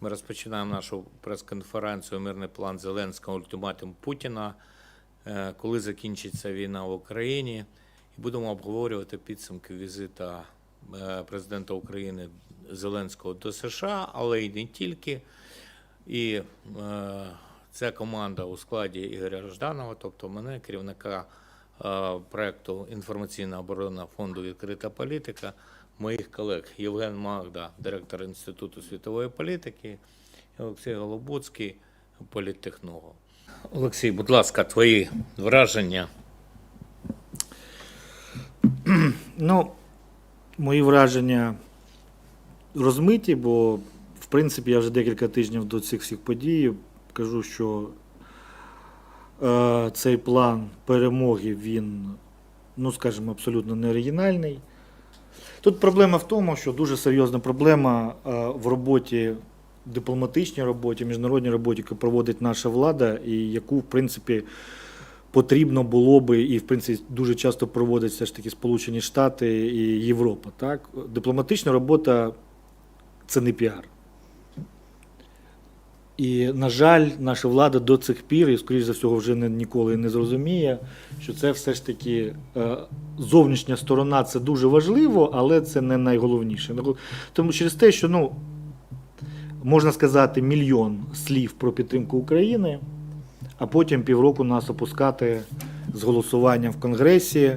Ми розпочинаємо нашу прес-конференцію Мирний план Зеленського ультиматум Путіна, е, коли закінчиться війна в Україні, і будемо обговорювати підсумки візита е, президента України Зеленського до США, але й не тільки. І е, ця команда у складі Ігоря Жданова, тобто мене, керівника проекту Інформаційна оборона фонду Відкрита політика, моїх колег Євген Магда, директор Інституту світової політики, і Олексій Голобуцький, політтехнолог. Олексій, будь ласка, твої враження. Ну, мої враження розмиті, бо, в принципі, я вже декілька тижнів до цих всіх подій кажу, що е, цей план перемоги, він, ну, скажімо, абсолютно не оригінальний. Тут проблема в тому, що дуже серйозна проблема е, в роботі, дипломатичній роботі, міжнародній роботі, яку проводить наша влада, і яку, в принципі, потрібно було би, і в принципі дуже часто проводить все ж таки Сполучені Штати і Європа. Так? Дипломатична робота це не піар. І, на жаль, наша влада до цих пір, і, скоріш за всього, вже не, ніколи не зрозуміє, що це все ж таки е, зовнішня сторона це дуже важливо, але це не найголовніше. Тому через те, що ну, можна сказати мільйон слів про підтримку України, а потім півроку нас опускати з голосуванням в Конгресі,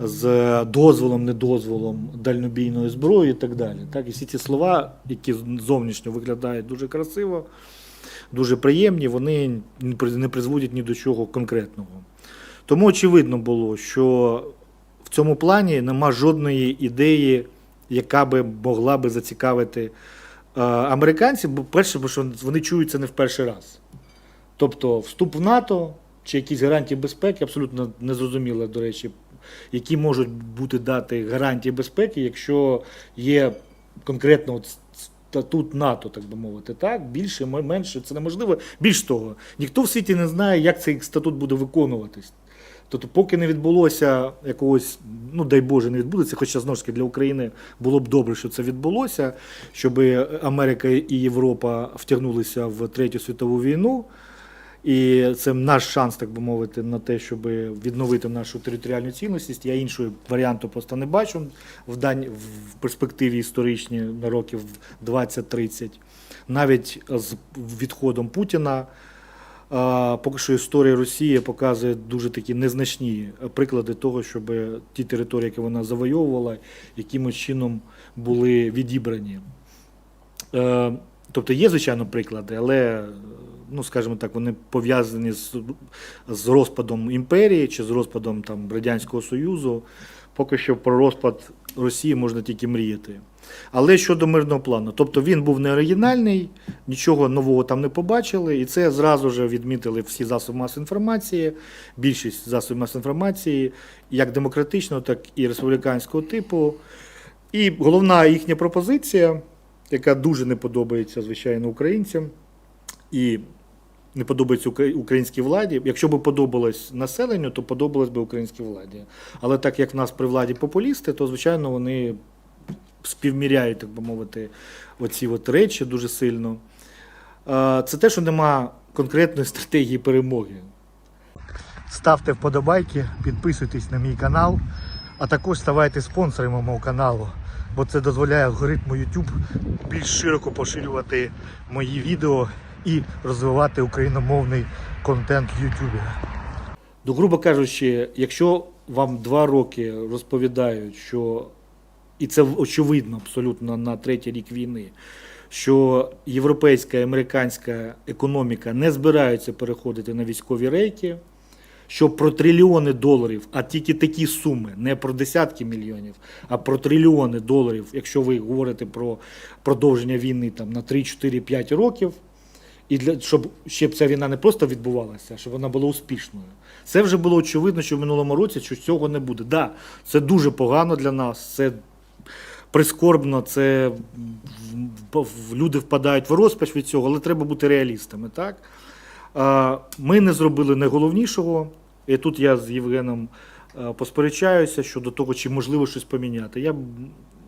з дозволом, недозволом дальнобійної зброї і так далі. Так, і всі ці слова, які зовнішньо виглядають дуже красиво, дуже приємні, вони не призводять ні до чого конкретного. Тому очевидно було, що в цьому плані нема жодної ідеї, яка би могла би зацікавити е, американців, бо перше, бо що вони чують це не в перший раз. Тобто вступ в НАТО чи якісь гарантії безпеки, абсолютно незрозуміло, до речі, які можуть бути дати гарантії безпеки, якщо є конкретно от статут НАТО, так би мовити, так більше, менше це неможливо. Більш того, ніхто в світі не знає, як цей статут буде виконуватись. Тобто, поки не відбулося якогось, ну дай Боже, не відбудеться, хоча знову ж таки для України було б добре, що це відбулося, щоб Америка і Європа втягнулися в третю світову війну. І це наш шанс, так би мовити, на те, щоб відновити нашу територіальну цілісність. Я іншого варіанту просто не бачу в дані в перспективі історичній на років 20-30. Навіть з відходом Путіна. Поки що історія Росії показує дуже такі незначні приклади того, щоб ті території, які вона завойовувала, якимось чином були відібрані. Е, Тобто є, звичайно, приклади, але, ну, скажімо так, вони пов'язані з, з розпадом імперії чи з розпадом там, Радянського Союзу. Поки що про розпад Росії можна тільки мріяти. Але щодо мирного плану, тобто він був не оригінальний, нічого нового там не побачили, і це зразу ж відмітили всі засоби масової інформації, більшість засобів масової інформації, як демократичного, так і республіканського типу. І головна їхня пропозиція, яка дуже не подобається, звичайно, українцям, і не подобається українській владі. Якщо б подобалось населенню, то подобалось би українській владі. Але так як в нас при владі популісти, то звичайно вони співміряють, так би мовити, оці от речі дуже сильно. Це те, що нема конкретної стратегії перемоги. Ставте вподобайки, підписуйтесь на мій канал, а також ставайте спонсорами мого каналу, бо це дозволяє алгоритму YouTube більш широко поширювати мої відео і розвивати україномовний контент в YouTube. Ну, грубо кажучи, якщо вам два роки розповідають, що і це очевидно абсолютно на третій рік війни, що європейська і американська економіка не збираються переходити на військові рейки, що про трильйони доларів, а тільки такі суми, не про десятки мільйонів, а про трильйони доларів, якщо ви говорите про продовження війни там, на 3, 4, 5 років, і для щоб ще б ця війна не просто відбувалася, а щоб вона була успішною. Це вже було очевидно, що в минулому році що цього не буде. Да, це дуже погано для нас. Це прискорбно, це люди впадають в розпач від цього, але треба бути реалістами. Так? Ми не зробили найголовнішого, і тут я з Євгеном е, посперечаюся щодо того, чи можливо щось поміняти. Я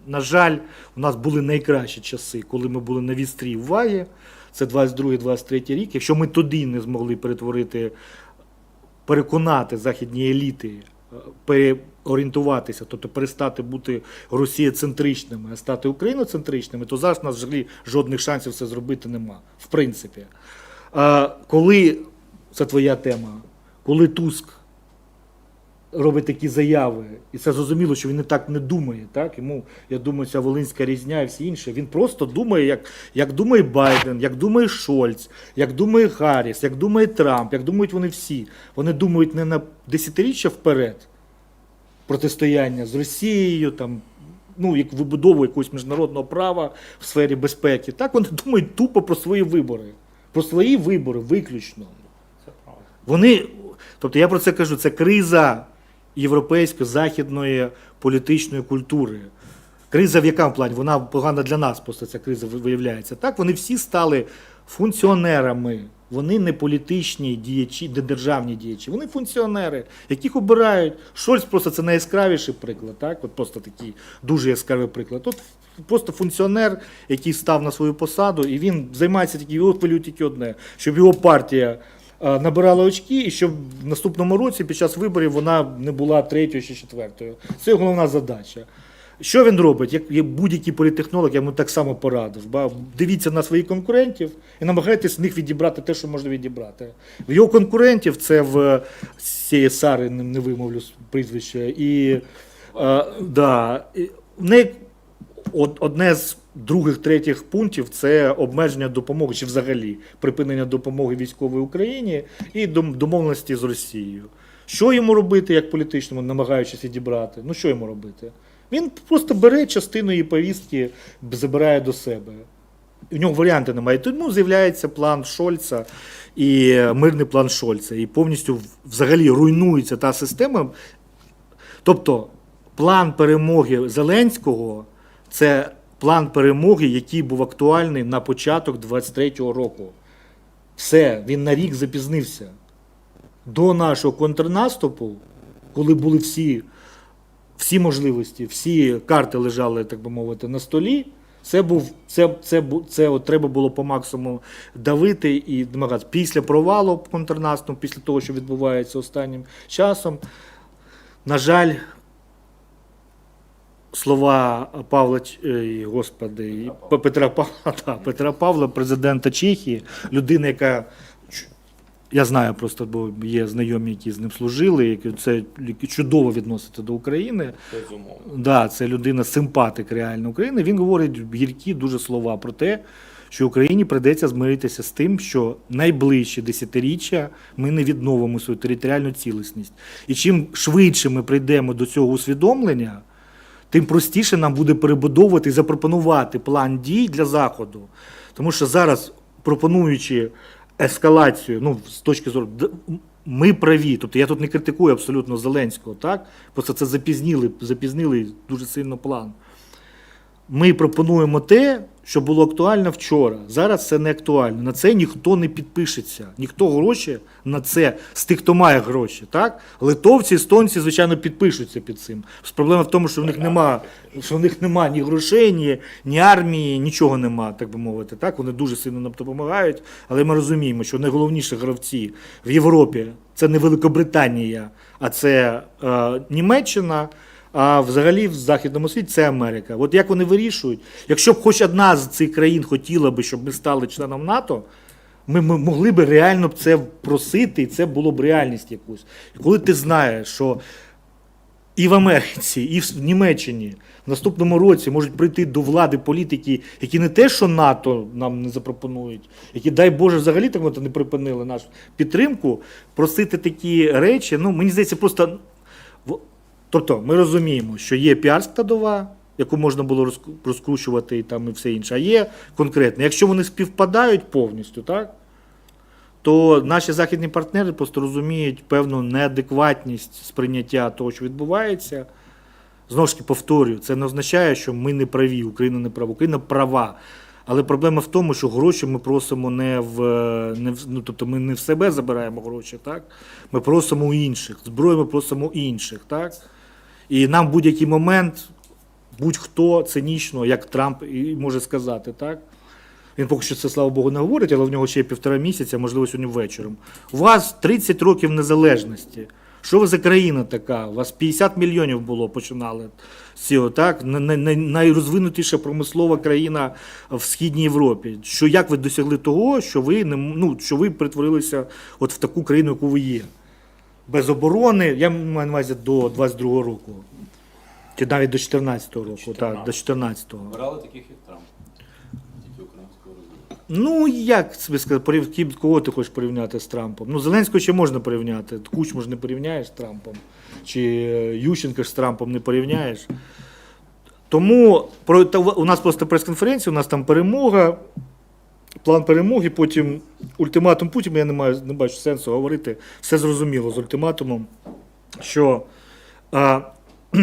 На жаль, у нас були найкращі часи, коли ми були на вістрі уваги. Це 22-23 рік. Якщо ми тоді не змогли перетворити, переконати західні еліти, е, переорієнтуватися, тобто перестати бути росієцентричними, а стати україноцентричними, то зараз у нас взагалі жодних шансів це зробити нема. В принципі. Коли це твоя тема, коли Туск робить такі заяви, і це зрозуміло, що він не так не думає. Так? Йому, я думаю, ця Волинська різня і всі інше. Він просто думає, як, як думає Байден, як думає Шольц, як думає Гарріс, як думає Трамп, як думають вони всі. Вони думають не на десятиріччя вперед протистояння з Росією, там, ну, як вибудову якогось міжнародного права в сфері безпеки. Так вони думають тупо про свої вибори. Про свої вибори виключно. Вони, тобто я про це кажу, це криза європейської західної політичної культури. Криза в якому плані? Вона погана для нас, просто ця криза виявляється. Так, вони всі стали функціонерами. Вони не політичні діячі, не державні діячі. Вони функціонери, яких обирають. Шольц просто це найяскравіший приклад. Так? От просто такий дуже яскравий приклад. Тут просто функціонер, який став на свою посаду, і він займається тільки, хвилює тільки одне, щоб його партія набирала очки, і щоб в наступному році під час виборів вона не була третьою чи четвертою. Це головна задача. Що він робить? Як як будь-який політехнолог, я йому так само порадив. Дивіться на своїх конкурентів і намагайтесь з них відібрати те, що можна відібрати. В його конкурентів це в цієї Сари, не, вимовлю прізвище. І, а, да, і в неї одне з других, третіх пунктів це обмеження допомоги чи взагалі припинення допомоги військовій Україні і домовленості з Росією. Що йому робити як політичному, намагаючись відібрати? Ну що йому робити? Він просто бере частину її повістки, забирає до себе. У нього варіанти немає. Тому з'являється план Шольца і е, мирний план Шольца. І повністю взагалі руйнується та система. Тобто план перемоги Зеленського це план перемоги, який був актуальний на початок 23-го року. Все, він на рік запізнився. До нашого контрнаступу, коли були всі, всі можливості, всі карти лежали, так би мовити, на столі. Це був це, це, бу- це от треба було по максимуму давити і намагатися. Після провалу контрнаступу, після того, що відбувається останнім часом, на жаль, слова Павла Господи, Петра Павла, та, Петра Павла, президента Чехії, людина, яка я знаю просто, бо є знайомі, які з ним служили, які це чудово відноситься до України. Безумовно. Да, це людина симпатик реально України. Він говорить гіркі дуже слова про те, що Україні прийдеться змиритися з тим, що найближчі десятиріччя ми не відновимо свою територіальну цілісність. І чим швидше ми прийдемо до цього усвідомлення, тим простіше нам буде перебудовувати і запропонувати план дій для Заходу. Тому що зараз, пропонуючи ескалацію, ну, з точки зору, ми праві. Тобто я тут не критикую абсолютно Зеленського, так? Просто це запізнили, запізнили дуже сильно план. Ми пропонуємо те, що було актуально вчора. Зараз це не актуально. На це ніхто не підпишеться. Ніхто гроші на це з тих, хто має гроші. Так? Литовці, естонці, звичайно, підпишуться під цим. Проблема в тому, що в них нема, що в них нема ні грошей, ні, ні армії, нічого нема, так би мовити. Так? Вони дуже сильно нам допомагають, але ми розуміємо, що найголовніші гравці в Європі це не Великобританія, а це е, Німеччина. А взагалі в західному світі це Америка. От як вони вирішують, якщо б хоч одна з цих країн хотіла би, щоб ми стали членом НАТО, ми, могли б реально це просити, і це було б реальність якусь. І коли ти знаєш, що і в Америці, і в Німеччині в наступному році можуть прийти до влади політики, які не те, що НАТО нам не запропонують, які, дай Боже, взагалі так не припинили нашу підтримку, просити такі речі. Ну, мені здається, просто. Тобто, ми розуміємо, що є піар складова, яку можна було розкручувати і там і все інше. А є конкретно. Якщо вони співпадають повністю, так? то наші західні партнери просто розуміють певну неадекватність сприйняття того, що відбувається. Знову ж таки повторюю, це не означає, що ми не праві, Україна не права, Україна права. Але проблема в тому, що гроші ми просимо не в, не в ну, тобто ми не в себе забираємо гроші, так? Ми просимо у інших, зброю ми просимо інших, так? І нам в будь-який момент будь-хто цинічно, як Трамп і може сказати, так? Він поки що це, слава Богу, не говорить, але в нього ще є півтора місяця, можливо, сьогодні вечором. У вас 30 років незалежності. Що ви за країна така? У вас 50 мільйонів було, починали з цього, так? Най- най- най- Найрозвинутіша промислова країна в Східній Європі. Що як ви досягли того, що ви не ну, що ви перетворилися от в таку країну, яку ви є? Без оборони, я маю на увазі до 22-го року. Чи навіть до 14-го року, так, до 14-го. Брали таких, як Трамп. Тільки українського розвитку. Ну, як собі сказати, порів- ким- кого ти хочеш порівняти з Трампом? Ну, Зеленського ще можна порівняти. Кучму ж не порівняєш з Трампом. Чи е, Ющенка ж з Трампом не порівняєш. Тому про, та у нас просто прес-конференція, у нас там перемога, план перемоги, потім ультиматум Путіна, я не, маю, не бачу сенсу говорити. Все зрозуміло з ультиматумом, що а,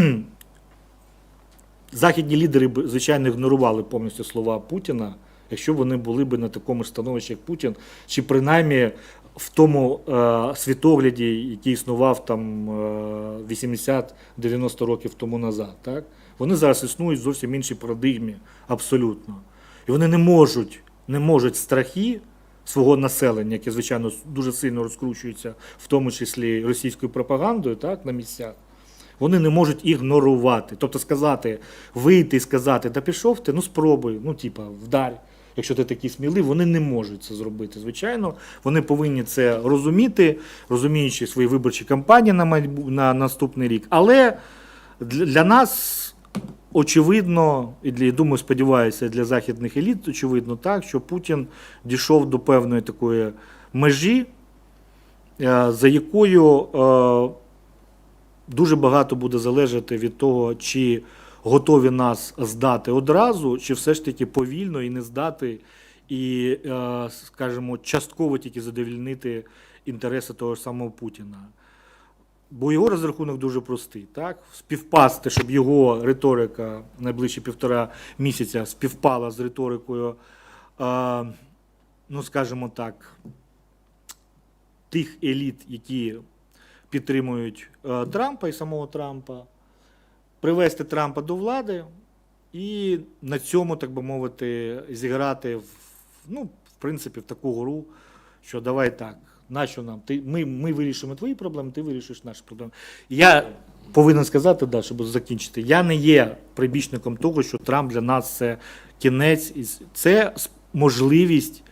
західні лідери, б, звичайно, ігнорували повністю слова Путіна, якщо вони були б на такому ж становищі, як Путін, чи принаймні в тому е, світогляді, який існував там е, 80-90 років тому назад. Так? Вони зараз існують в зовсім іншій парадигмі, абсолютно. І вони не можуть, не можуть страхи свого населення, яке, звичайно, дуже сильно розкручується, в тому числі російською пропагандою, так, на місцях. Вони не можуть ігнорувати. Тобто сказати, вийти і сказати, та пішов ти, ну спробуй, ну типа, вдарь. Якщо ти такий сміливий, вони не можуть це зробити. Звичайно, вони повинні це розуміти, розуміючи свої виборчі кампанії на, майбу- на наступний рік. Але для нас очевидно, і для думаю, сподіваюся, для західних еліт, очевидно так, що Путін дійшов до певної такої межі, е, за якою е, дуже багато буде залежати від того, чи готові нас здати одразу, чи все ж таки повільно і не здати, і, е, скажімо, частково тільки задовільнити інтереси того ж самого Путіна. Бо його розрахунок дуже простий, так? Співпасти, щоб його риторика найближчі півтора місяця співпала з риторикою, е, ну скажімо так, тих еліт, які підтримують е, Трампа і самого Трампа, привести Трампа до влади і на цьому, так би мовити, зіграти в, ну, в принципі, в таку гру, що давай так, нащо нам? Ти, ми, ми вирішимо твої проблеми, ти вирішиш наші проблеми. Я повинен сказати, да, щоб закінчити, я не є прибічником того, що Трамп для нас це кінець, це можливість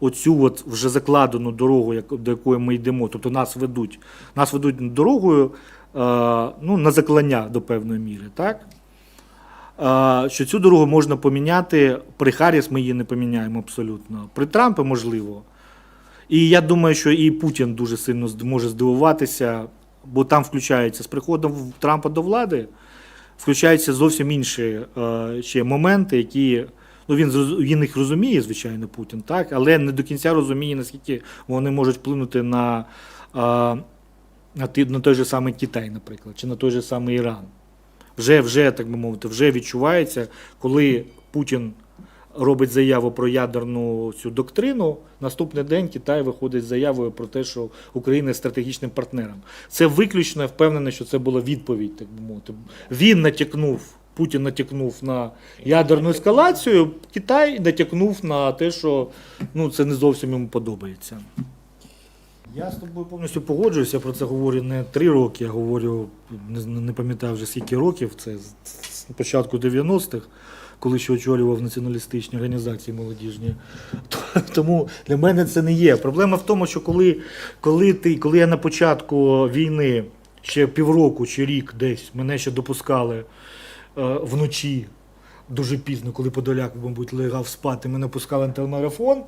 оцю от вже закладену дорогу, до якої ми йдемо, тобто нас ведуть, нас ведуть дорогою е, ну, на заклання до певної міри, так? Е, що цю дорогу можна поміняти. При Харріс ми її не поміняємо абсолютно. При Трампі можливо. І я думаю, що і Путін дуже сильно може здивуватися, бо там включається з приходом Трампа до влади, включаються зовсім інші е, ще моменти, які. Ну, він, він їх розуміє, звичайно, Путін, так, але не до кінця розуміє, наскільки вони можуть вплинути на, а, на, на той же самий Китай, наприклад, чи на той же самий Іран. Вже, вже, так би мовити, вже відчувається, коли Путін робить заяву про ядерну цю доктрину, наступний день Китай виходить з заявою про те, що Україна є стратегічним партнером. Це виключно я впевнений, що це була відповідь, так би мовити. Він натякнув, Путін натякнув на ядерну ескалацію, Китай натякнув на те, що ну, це не зовсім йому подобається. Я з тобою повністю погоджуюся, про це говорю не три роки, я говорю, не, пам'ятаю вже скільки років, це з початку 90-х, коли ще очолював націоналістичні організації молодіжні. Тому для мене це не є. Проблема в тому, що коли, коли, ти, коли я на початку війни ще півроку чи рік десь мене ще допускали е, вночі, дуже пізно, коли Подоляк, мабуть, лягав спати, мене пускали на телемарафон.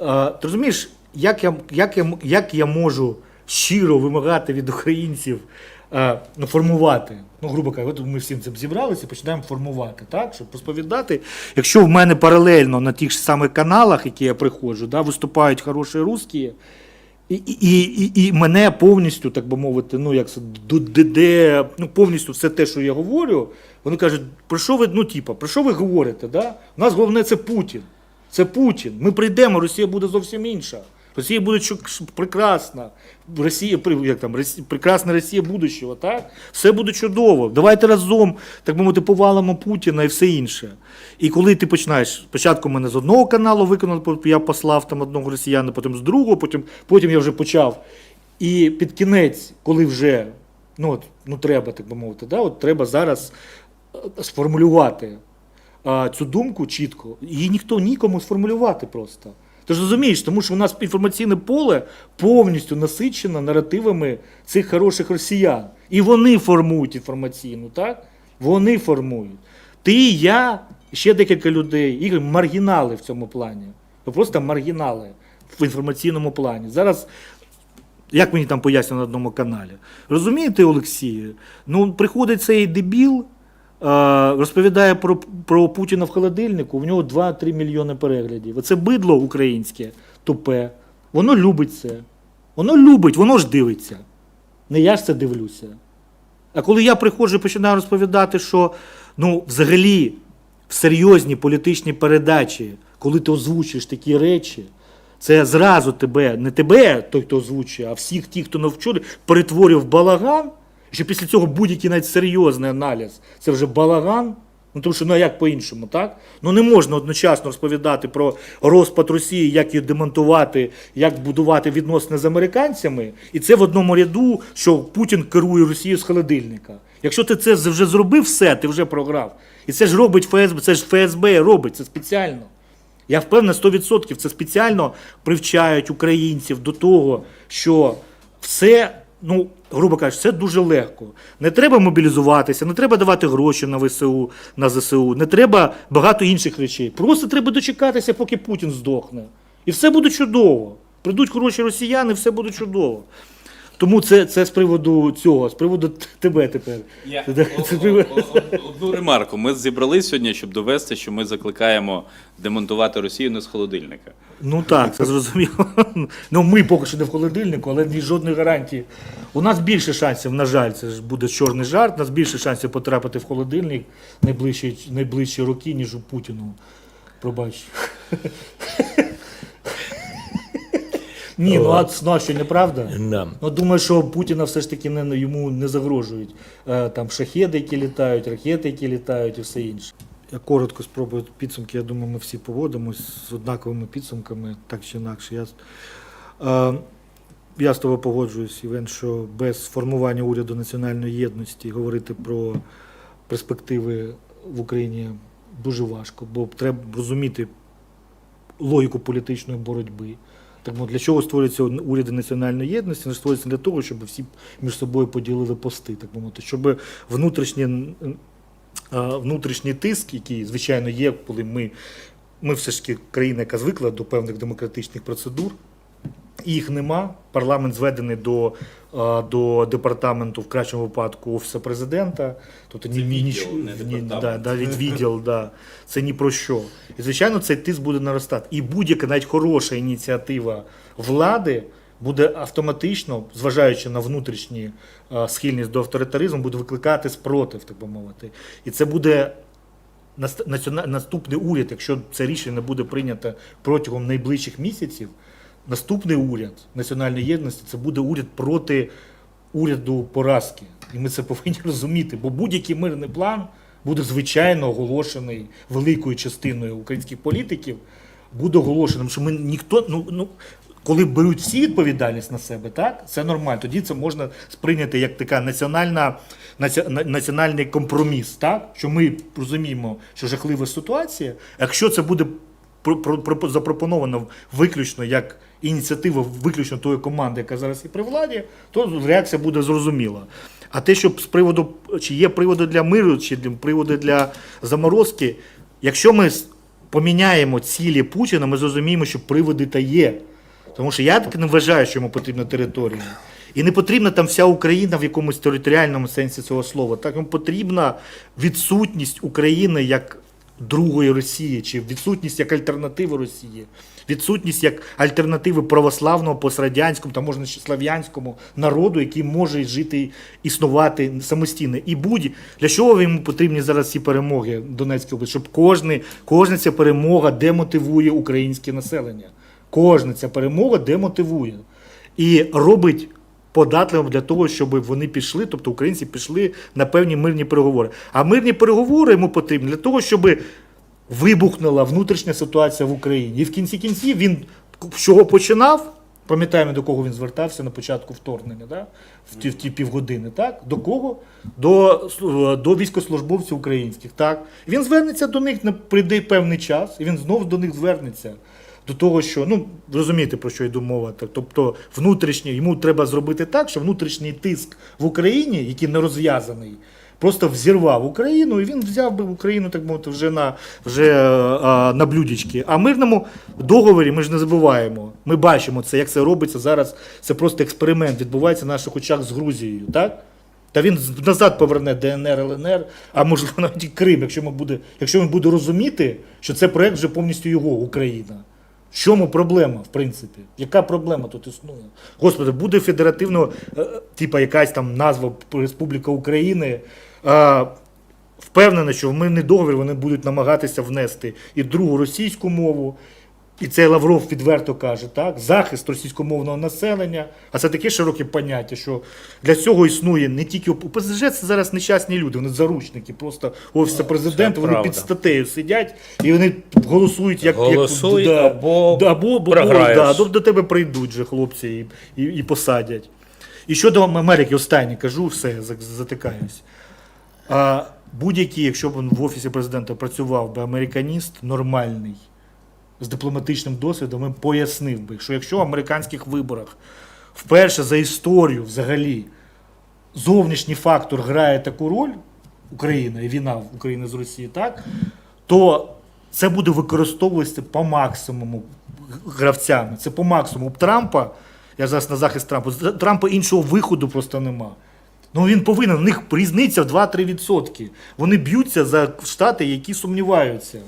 Е, Ти розумієш, як я, як, я, як я можу щиро вимагати від українців ну, формувати? Ну, грубо кажучи, ми всім цим зібралися і починаємо формувати, так, щоб розповідати. Якщо в мене паралельно на тих ж самих каналах, які я приходжу, да, виступають хороші русські, і, і, і, і мене повністю, так би мовити, ну як це, де, ну, повністю все те, що я говорю, вони кажуть, про що ви, ну, типа, про що ви говорите? Да? У нас головне це Путін. Це Путін. Ми прийдемо, Росія буде зовсім інша. Росія буде прекрасна. Росія, як там, прекрасна Росія будущого, так? Все буде чудово. Давайте разом, так би мовити, повалимо Путіна і все інше. І коли ти починаєш, спочатку мене з одного каналу виконали, я послав там одного росіяна, потім з другого, потім, потім я вже почав. І під кінець, коли вже ну, от, ну треба, так би мовити, да, от треба зараз е, сформулювати а, цю думку чітко, її ніхто нікому сформулювати просто. Ти ж розумієш, тому що у нас інформаційне поле повністю насичено наративами цих хороших росіян. І вони формують інформаційну, так? Вони формують. Ти, я, ще декілька людей, і маргінали в цьому плані. Ви просто маргінали в інформаційному плані. Зараз як мені там пояснювали на одному каналі. Розумієте, Олексію? Ну, приходить цей дебіл, розповідає про, про Путіна в холодильнику, в нього 2-3 мільйони переглядів. Оце бидло українське, тупе. Воно любить це. Воно любить, воно ж дивиться. Не я ж це дивлюся. А коли я приходжу і починаю розповідати, що ну, взагалі в серйозній політичній передачі, коли ти озвучуєш такі речі, це зразу тебе, не тебе, той, хто озвучує, а всіх тих, хто навчили, перетворює в балаган, що після цього будь-який навіть серйозний аналіз, це вже балаган. Ну, тому що ну як по-іншому, так? Ну не можна одночасно розповідати про розпад Росії, як її демонтувати, як будувати відносини з американцями, і це в одному ряду, що Путін керує Росією з холодильника. Якщо ти це вже зробив все, ти вже програв. І це ж робить ФСБ, це ж ФСБ робить, це спеціально. Я впевнений 100% це спеціально привчають українців до того, що все, ну, грубо кажучи, це дуже легко. Не треба мобілізуватися, не треба давати гроші на ВСУ, на ЗСУ, не треба багато інших речей. Просто треба дочекатися, поки Путін здохне. І все буде чудово. Прийдуть хороші росіяни, все буде чудово. Тому це, це з приводу цього, з приводу тебе тепер. Я одну ремарку. Ми зібрались сьогодні, щоб довести, що ми закликаємо демонтувати Росію не з холодильника. Ну так, це зрозуміло. Ну ми поки що не в холодильнику, але ні жодної гарантії. У нас більше шансів, на жаль, це ж буде чорний жарт. У нас більше шансів потрапити в холодильник найближчі, найближчі роки, ніж у Путіну. Пробач. Ні, ну а ну, що, неправда? Да. Ну, думаю, що Путіна все ж таки не, йому не загрожують. Е, Там шахеди, які літають, ракети, які літають і все інше. Я коротко спробую підсумки. Я думаю, ми всі поводимось з однаковими підсумками, так чи інакше. Я, е, я з тобою погоджуюсь, Івен, що без формування уряду національної єдності говорити про перспективи в Україні дуже важко, бо треба розуміти логіку політичної боротьби. Ну, для чого створюються уряди національної єдності? Вони створюються для того, щоб всі між собою поділили пости, так би мовити, щоб внутрішні, внутрішній тиск, який, звичайно, є, коли ми, ми все ж таки країна, яка звикла до певних демократичних процедур, їх нема. Парламент зведений до, до департаменту, в кращому випадку, офісу президента. Тобто ні, ні, відділ, не ні, да, да, від відділ, да. це ні про що. І звичайно, цей тиск буде наростати. І будь-яка навіть хороша ініціатива влади буде автоматично, зважаючи на внутрішню схильність до авторитаризму, буде викликати спротив, так би мовити. І це буде наступний уряд, якщо це рішення не буде прийнято протягом найближчих місяців, наступний уряд національної єдності це буде уряд проти уряду поразки. І ми це повинні розуміти, бо будь-який мирний план буде звичайно оголошений великою частиною українських політиків. Буде оголошеним, що ми ніхто, ну, ну коли беруть всі відповідальність на себе, так це нормально. Тоді це можна сприйняти як така національна наці- національний компроміс, так що ми розуміємо, що жахлива ситуація. Якщо це буде про- про- про- запропоновано виключно як ініціатива виключно тої команди, яка зараз є при владі, то реакція буде зрозуміла. А те, що з приводу, чи є приводи для миру, чи приводи для заморозки, якщо ми поміняємо цілі Путіна, ми зрозуміємо, що приводи та є. Тому що я так не вважаю, що йому потрібна територія. І не потрібна там вся Україна в якомусь територіальному сенсі цього слова. Так йому потрібна відсутність України як другої Росії, чи відсутність як альтернативи Росії, відсутність як альтернативи православного пострадянському та можна ще слав'янському народу, який може жити, існувати самостійно. І будь для чого йому потрібні зараз ці перемоги в Донецькій області? Щоб кожна, кожна ця перемога демотивує українське населення. Кожна ця перемога демотивує і робить податливим для того, щоб вони пішли, тобто українці пішли на певні мирні переговори. А мирні переговори йому потрібні для того, щоб вибухнула внутрішня ситуація в Україні. І в кінці кінців він чого починав? Пам'ятаємо, до кого він звертався на початку вторгнення, да? в, ті, в ті півгодини, так? До кого? До, до військовослужбовців українських. Так? Він звернеться до них, прийде певний час, і він знову до них звернеться. До того, що, ну, розумієте, про що йду мова. Тобто, внутрішній, йому треба зробити так, що внутрішній тиск в Україні, який не розв'язаний, просто взірвав Україну, і він взяв би Україну, так мовити, вже на, вже, е, а, на блюдечки. А мирному договорі ми ж не забуваємо. Ми бачимо це, як це робиться зараз. Це просто експеримент, відбувається на наших очах з Грузією. Так? Та він назад поверне ДНР, ЛНР, а можливо навіть і Крим, якщо, ми буде, якщо він буде розуміти, що це проект вже повністю його Україна. В чому проблема, в принципі? Яка проблема тут існує? Господи, буде федеративно, е, типа якась там назва Республіка України. А, впевнений, що в мирний договір вони будуть намагатися внести і другу російську мову, і це Лавров відверто каже, так? захист російськомовного населення. А це таке широке поняття, що для цього існує не тільки ОПЗЖ, це зараз нещасні люди, вони заручники, просто офіса президента, вони правда. під статтею сидять і вони голосують як Голосуй як, або да, або, або програєш. да, до, до тебе прийдуть же хлопці і, і, і посадять. І щодо Америки, останнє кажу, все, затикаюсь. А, будь-який, якщо б він в офісі президента працював би американіст нормальний, з дипломатичним досвідом, він пояснив би, що якщо в американських виборах вперше за історію взагалі зовнішній фактор грає таку роль, Україна і війна України з Росією, так, то це буде використовуватися по максимуму гравцями. Це по максимуму. Трампа, я зараз на захист Трампа, Трампа іншого виходу просто нема. Ну він повинен, у них різниця в 2-3%. Вони б'ються за штати, які сумніваються.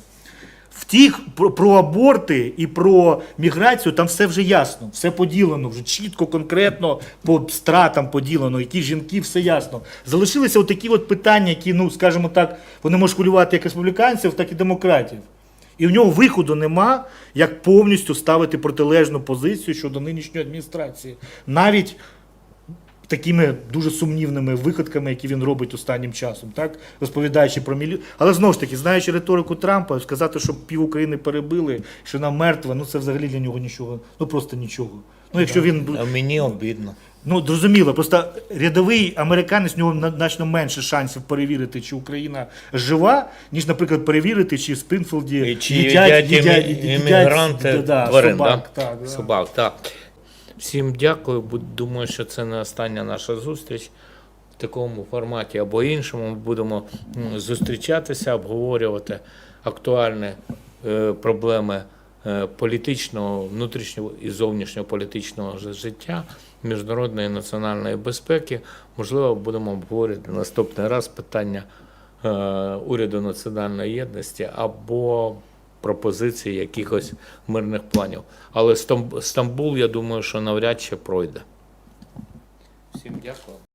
В тих про, про аборти і про міграцію там все вже ясно, все поділено, вже чітко, конкретно по стратам поділено, які жінки, все ясно. Залишилися такі от питання, які, ну скажімо так, вони можуть хвилювати як республіканців, так і демократів. І в нього виходу нема, як повністю ставити протилежну позицію щодо нинішньої адміністрації. Навіть такими дуже сумнівними виходками, які він робить останнім часом, так розповідаючи про мілі... Але знову ж таки, знаючи риторику Трампа, сказати, що пів України перебили, що вона мертва, ну це взагалі для нього нічого, ну просто нічого. Ну якщо він А мені обідно. Ну, зрозуміло, просто рядовий американець, в нього на- значно менше шансів перевірити, чи Україна жива, ніж, наприклад, перевірити, чи в Спринфілді їдять, імі- їдять, іммігранти да, да, тварин, собак. да? Так, да. Собак, так. Всім дякую. Думаю, що це не остання наша зустріч в такому форматі або іншому. Ми будемо зустрічатися, обговорювати актуальні е, проблеми е, політичного, внутрішнього і зовнішнього політичного життя, міжнародної і національної безпеки. Можливо, будемо обговорювати наступний раз питання е, уряду національної єдності або пропозиції якихось мирних планів. Але Стамб- Стамбул, я думаю, що навряд чи пройде. Всім дякую.